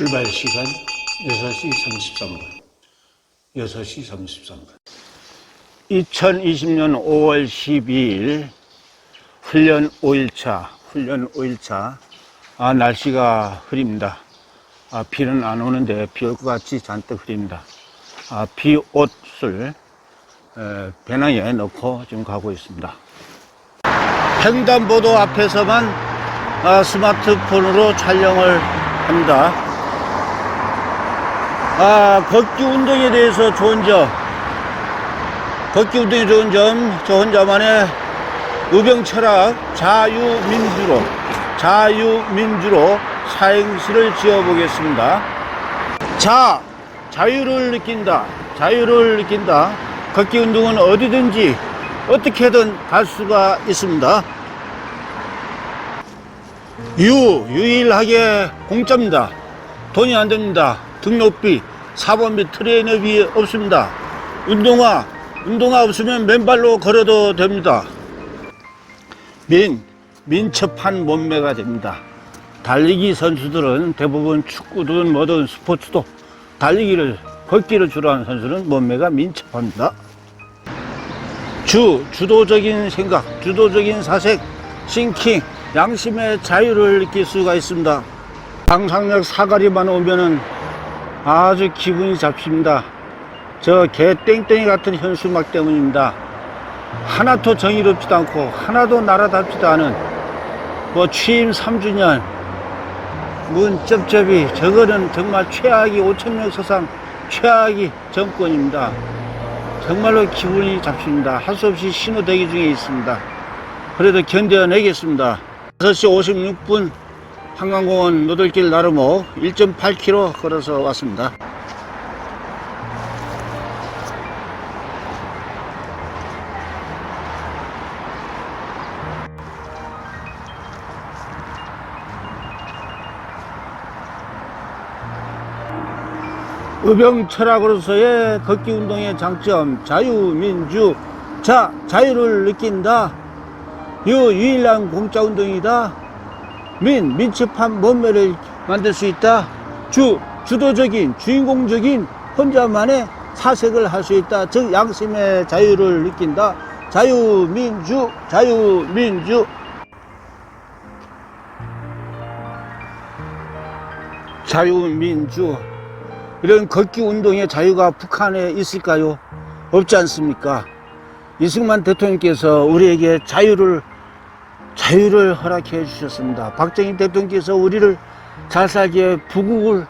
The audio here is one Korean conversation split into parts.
출발 시간 6시 33분. 6시 33분. 2020년 5월 12일 훈련 5일차, 훈련 5일차. 아, 날씨가 흐립니다. 아, 비는 안 오는데 비 올 것 같이 잔뜩 흐립니다. 아, 비 옷을 에, 배낭에 넣고 지금 가고 있습니다. 횡단보도 앞에서만 아, 스마트폰으로 촬영을 합니다. 아, 걷기 운동에 대해서 좋은 점, 걷기 운동에 좋은 점, 저 혼자만의 의병 철학, 자유민주로, 자유민주로 사행시를 지어보겠습니다. 자, 자유를 느낀다. 자유를 느낀다. 걷기 운동은 어디든지 어떻게든 갈 수가 있습니다. 유, 유일하게 공짜입니다. 돈이 안 됩니다. 등록비, 사범비, 트레이너비 없습니다. 운동화, 운동화 없으면 맨발로 걸어도 됩니다. 민, 민첩한 몸매가 됩니다. 달리기 선수들은 대부분 축구든 뭐든 스포츠도 달리기를, 걷기를 주로 하는 선수는 몸매가 민첩합니다. 주, 주도적인 생각, 주도적인 사색, 싱킹, 양심의 자유를 느낄 수가 있습니다. 상상력 사거리만 오면은 아주 기분이 잡힙니다. 저 개 땡땡이 같은 현수막 때문입니다. 하나도 정의롭지도 않고 하나도 나라답지도 않은 뭐 취임 3주년 문 쩝쩝이 저거는 정말 최악이 5천명 서상 최악이 정권입니다. 정말로 기분이 잡힙니다. 할 수 없이 신호 대기 중에 있습니다. 그래도 견뎌내겠습니다. 6시 56분 한강공원 노들길 나르목 1.8km 걸어서 왔습니다. 의병 철학으로서의 걷기 운동의 장점, 자유민주, 자, 자유를 느낀다. 유, 유일한 공짜 운동이다. 민, 민첩한 몸매를 만들 수 있다. 주, 주도적인, 주인공적인 혼자만의 사색을 할 수 있다. 즉, 양심의 자유를 느낀다. 자유민주, 자유민주. 자유민주. 이런 걷기 운동의 자유가 북한에 있을까요? 없지 않습니까? 이승만 대통령께서 우리에게 자유를 자유를 허락해 주셨습니다. 박정희 대통령께서 우리를 잘 살게 부국을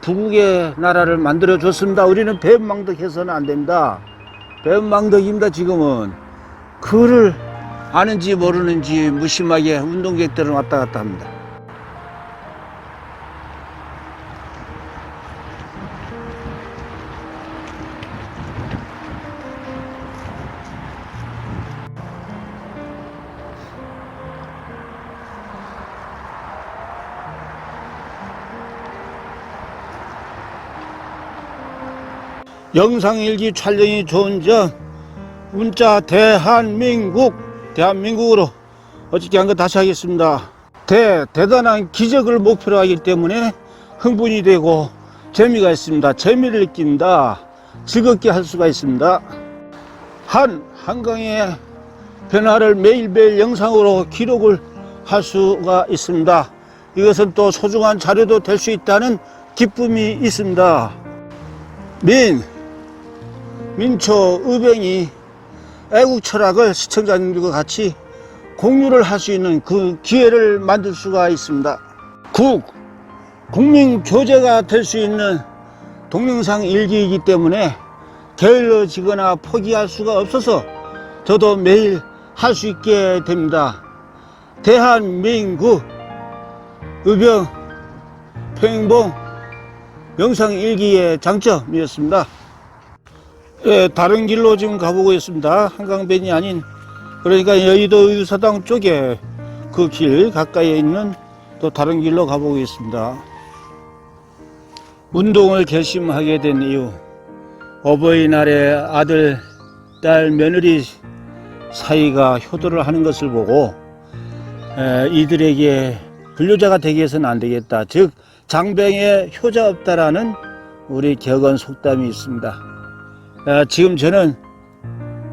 부국의 나라를 만들어 줬습니다. 우리는 배은망덕해서는 안 됩니다. 배은망덕입니다. 지금은 그를 아는지 모르는지 무심하게 운동객들은 왔다 갔다 합니다. 영상일기 촬영이 좋은 점 문자 대한민국 대한민국으로 어저께 한 거 다시 하겠습니다. 대 대단한 기적을 목표로 하기 때문에 흥분이 되고 재미가 있습니다. 재미를 느낀다. 즐겁게 할 수가 있습니다. 한 한강의 변화를 매일매일 영상으로 기록을 할 수가 있습니다. 이것은 또 소중한 자료도 될 수 있다는 기쁨이 있습니다. 민 민초 의병이 애국 철학을 시청자님들과 같이 공유를 할 수 있는 그 기회를 만들 수가 있습니다. 국, 국민 교재가 될 수 있는 동영상 일기이기 때문에 게을러지거나 포기할 수가 없어서 저도 매일 할 수 있게 됩니다. 대한민국 의병 평행봉 영상 일기의 장점이었습니다. 예, 다른 길로 지금 가보고 있습니다. 한강변이 아닌 그러니까 여의도 의사당 쪽에 그 길 가까이에 있는 또 다른 길로 가보고 있습니다. 운동을 결심하게 된 이유 어버이날에 아들, 딸, 며느리 사이가 효도를 하는 것을 보고 에, 이들에게 근로자가 되게 해서는 안 되겠다. 즉 장병에 효자 없다라는 우리 격언 속담이 있습니다. 아, 지금 저는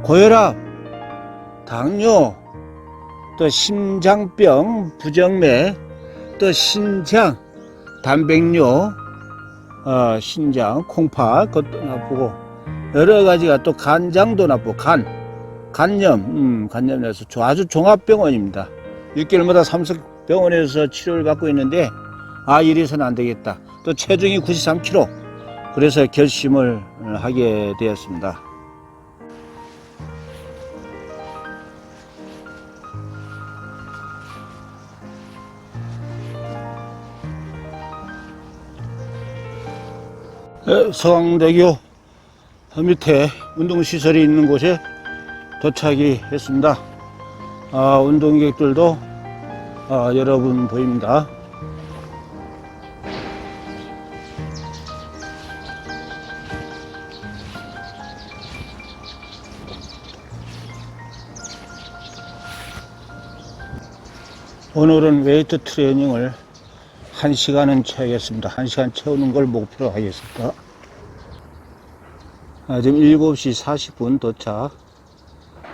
고혈압, 당뇨, 또 심장병, 부정맥, 또 신장, 단백뇨, 어, 신장, 콩팥, 그것도 나쁘고, 여러 가지가 또 간장도 나쁘고, 간, 간염, 음, 간염에서 아주 종합병원입니다. 6개월마다 삼성병원에서 치료를 받고 있는데, 아, 이래서는 안 되겠다. 또 체중이 93kg. 그래서 결심을 하게 되었습니다. 에, 서강대교 밑에 운동시설이 있는 곳에 도착이 했습니다. 아, 운동객들도 아, 여러분 보입니다. 오늘은 웨이트 트레이닝을 한 시간은 채우겠습니다. 한 시간 채우는 걸 목표로 하겠습니다. 아, 지금 7시 40분 도착.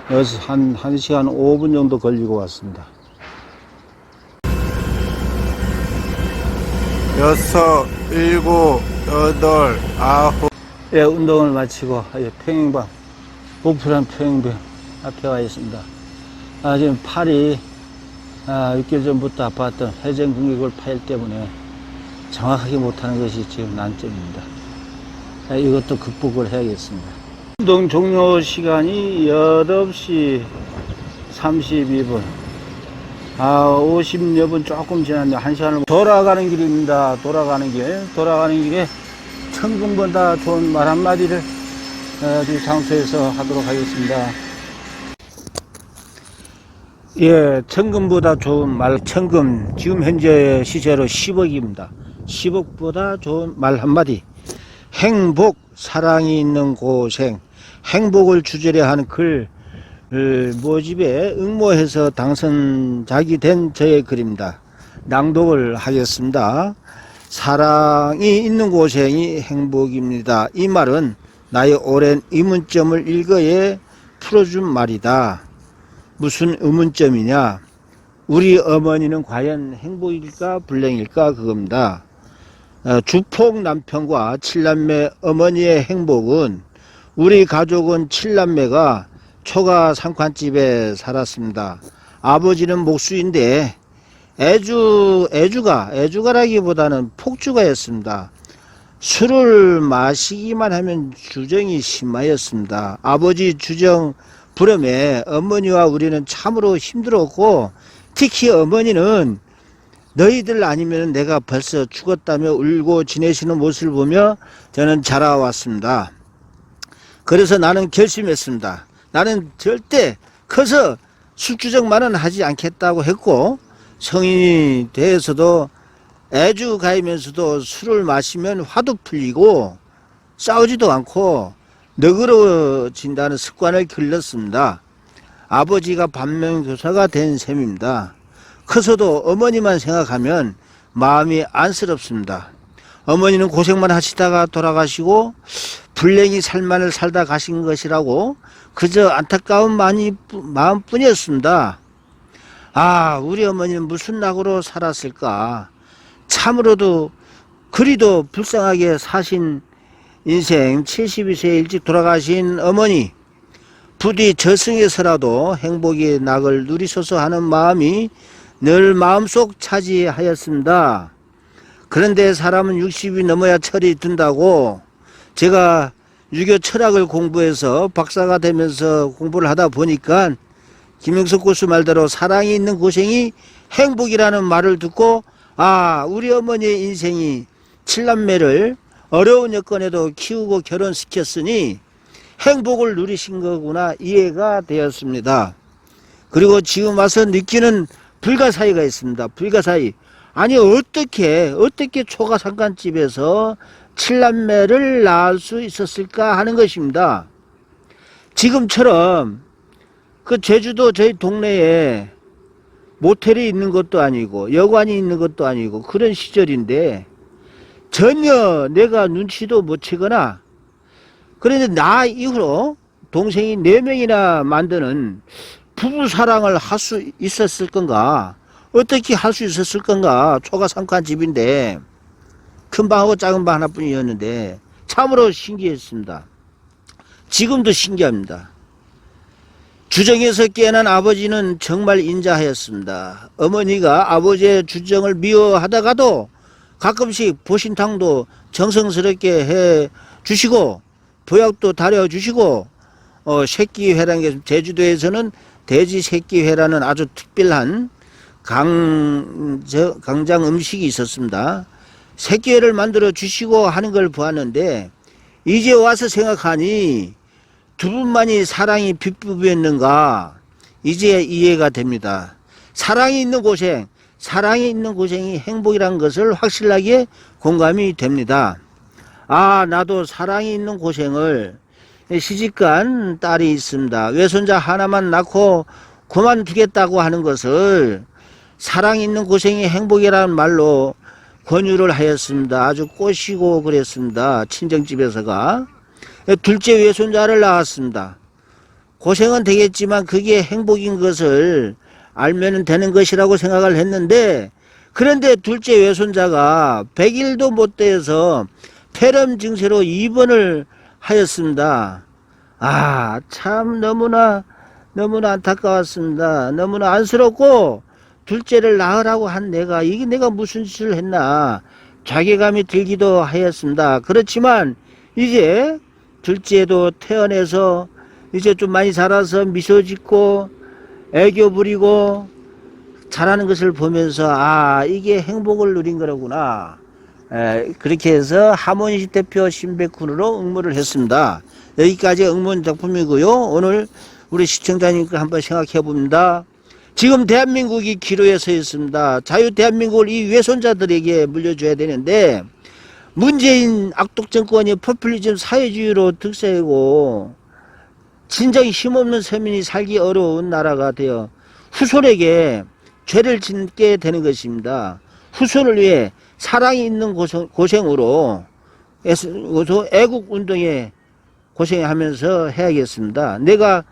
여기서 한, 한 시간 5분 정도 걸리고 왔습니다. 여섯, 일곱, 여덟, 아홉. 예, 운동을 마치고, 예, 평행방, 오프란 평행방 앞에 와 있습니다. 아, 지금 팔이, 아, 6개월 전부터 아팠던 회전근개골 파열 때문에 정확하게 못하는 것이 지금 난점입니다. 아, 이것도 극복을 해야겠습니다. 운동 종료 시간이 8시 32분. 아, 50여 분 조금 지났는데, 한 시간을 돌아가는 길입니다. 돌아가는 길. 돌아가는 길에 천금보다 좋은 말 한마디를 어, 이 장소에서 하도록 하겠습니다. 예, 천금보다 좋은 말, 천금, 지금 현재 시세로 10억입니다. 10억보다 좋은 말 한마디. 행복, 사랑이 있는 고생, 행복을 주제로 하는 글, 을 모집에 응모해서 당선자기 된 저의 글입니다. 낭독을 하겠습니다. 사랑이 있는 고생이 행복입니다. 이 말은 나의 오랜 의문점을 일거에 풀어준 말이다. 무슨 의문점이냐? 우리 어머니는 과연 행복일까 불행일까 그겁니다. 어, 주폭 남편과 칠남매 어머니의 행복은 우리 가족은 칠남매가 초가 상관집에 살았습니다. 아버지는 목수인데 애주 애주가 애주가라기보다는 폭주가였습니다. 술을 마시기만 하면 주정이 심하였습니다. 아버지 주정 불엄에 어머니와 우리는 참으로 힘들었고 특히 어머니는 너희들 아니면 내가 벌써 죽었다며 울고 지내시는 모습을 보며 저는 자라왔습니다. 그래서 나는 결심했습니다. 나는 절대 커서 술주정만은 하지 않겠다고 했고 성인이 돼서도 애주 가이면서도 술을 마시면 화도 풀리고 싸우지도 않고 너그러워진다는 습관을 길렀습니다. 아버지가 반면교사가 된 셈입니다. 커서도 어머니만 생각하면 마음이 안쓰럽습니다. 어머니는 고생만 하시다가 돌아가시고 불행히 살만을 살다 가신 것이라고 그저 안타까운 마음뿐이었습니다. 아, 우리 어머니는 무슨 낙으로 살았을까? 참으로도 그리도 불쌍하게 사신 인생 72세 일찍 돌아가신 어머니 부디 저승에서라도 행복의 낙을 누리소서 하는 마음이 늘 마음속 차지하였습니다. 그런데 사람은 60이 넘어야 철이 든다고 제가 유교 철학을 공부해서 박사가 되면서 공부를 하다 보니까 김영석 교수 말대로 사랑이 있는 고생이 행복이라는 말을 듣고 아 우리 어머니의 인생이 칠남매를 어려운 여건에도 키우고 결혼시켰으니 행복을 누리신 거구나 이해가 되었습니다. 그리고 지금 와서 느끼는 불가사의가 있습니다. 불가사의. 아니 어떻게 어떻게 초가 상간집에서 칠남매를 낳을 수 있었을까 하는 것입니다. 지금처럼 그 제주도 저희 동네에 모텔이 있는 것도 아니고 여관이 있는 것도 아니고 그런 시절인데 전혀 내가 눈치도 못 채거나 그런데 나 이후로 동생이 네 명이나 만드는 부부 사랑을 할 수 있었을 건가? 어떻게 할 수 있었을 건가? 초가상칸 집인데 큰 방하고 작은 방 하나뿐이었는데 참으로 신기했습니다. 지금도 신기합니다. 주정에서 깨어난 아버지는 정말 인자하였습니다. 어머니가 아버지의 주정을 미워하다가도 가끔씩 보신탕도 정성스럽게 해 주시고 보약도 다려 주시고 어, 새끼회라는 게 제주도에서는 돼지 새끼회라는 아주 특별한 강, 저, 강장 음식이 있었습니다. 새끼회를 만들어 주시고 하는 걸 보았는데 이제 와서 생각하니 두 분만이 사랑이 빗부비였는가 이제 이해가 됩니다. 사랑이 있는 고생, 사랑이 있는 고생이 행복이란 것을 확실하게 공감이 됩니다. 아, 나도 사랑이 있는 고생을 시집간 딸이 있습니다. 외손자 하나만 낳고 그만두겠다고 하는 것을 사랑 있는 고생이 행복이라는 말로 권유를 하였습니다. 아주 꼬시고 그랬습니다. 친정집에서가. 둘째 외손자를 낳았습니다. 고생은 되겠지만 그게 행복인 것을 알면 되는 것이라고 생각을 했는데 그런데 둘째 외손자가 100일도 못 돼서 폐렴 증세로 입원을 하였습니다. 아, 참 너무나 너무나 안타까웠습니다. 너무나 안쓰럽고 둘째를 낳으라고 한 내가 이게 내가 무슨 짓을 했나 자괴감이 들기도 하였습니다. 그렇지만 이제 둘째도 태어나서 이제 좀 많이 자라서 미소 짓고 애교 부리고 자라는 것을 보면서 아 이게 행복을 누린 거로구나 에, 그렇게 해서 하모니시 대표 신백군으로 응모를 했습니다. 여기까지 응모한 작품이고요. 오늘 우리 시청자님과 한번 생각해 봅니다. 지금 대한민국이 기로에 서 있습니다. 자유 대한민국을 이 외손자들에게 물려줘야 되는데 문재인 악독 정권이 포퓰리즘 사회주의로 득세하고 진정히 힘없는 서민이 살기 어려운 나라가 되어 후손에게 죄를 짓게 되는 것입니다. 후손을 위해 사랑이 있는 고생, 고생으로 애쓰- 애국 운동에 고생하면서 해야겠습니다. 내가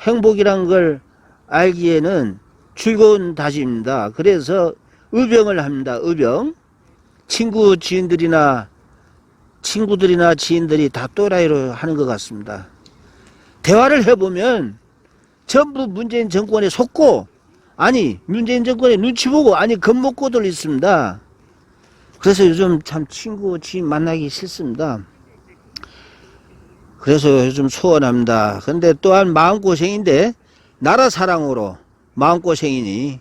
행복이란 걸 알기에는 즐거운 다짐입니다. 그래서 의병을 합니다. 의병. 친구 지인들이나 친구들이나 지인들이 다 또라이로 하는 것 같습니다. 대화를 해보면 전부 문재인 정권에 속고 아니 문재인 정권에 눈치 보고 아니 겁먹고들 있습니다. 그래서 요즘 참 친구 지인 만나기 싫습니다. 그래서 요즘 소원합니다. 근데 또한 마음고생인데 나라 사랑으로 마음고생이니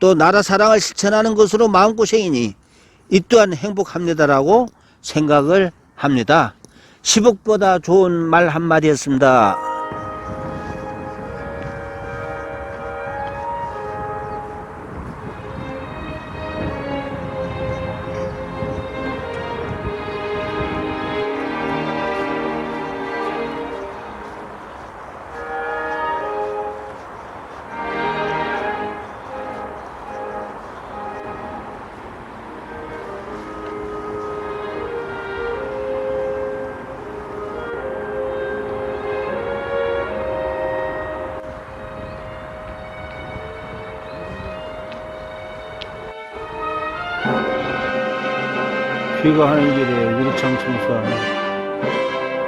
또 나라 사랑을 실천하는 것으로 마음고생이니 이 또한 행복합니다라고 생각을 합니다. 10억보다 좋은 말 한마디 했습니다. 비가 하는 길에 유리창 청소하는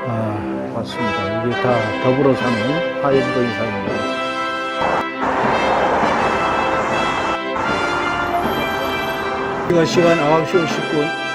아, 맞습니다. 이게 다 더불어 사는 하연도 이사입니다. 지금 시간 9시 50분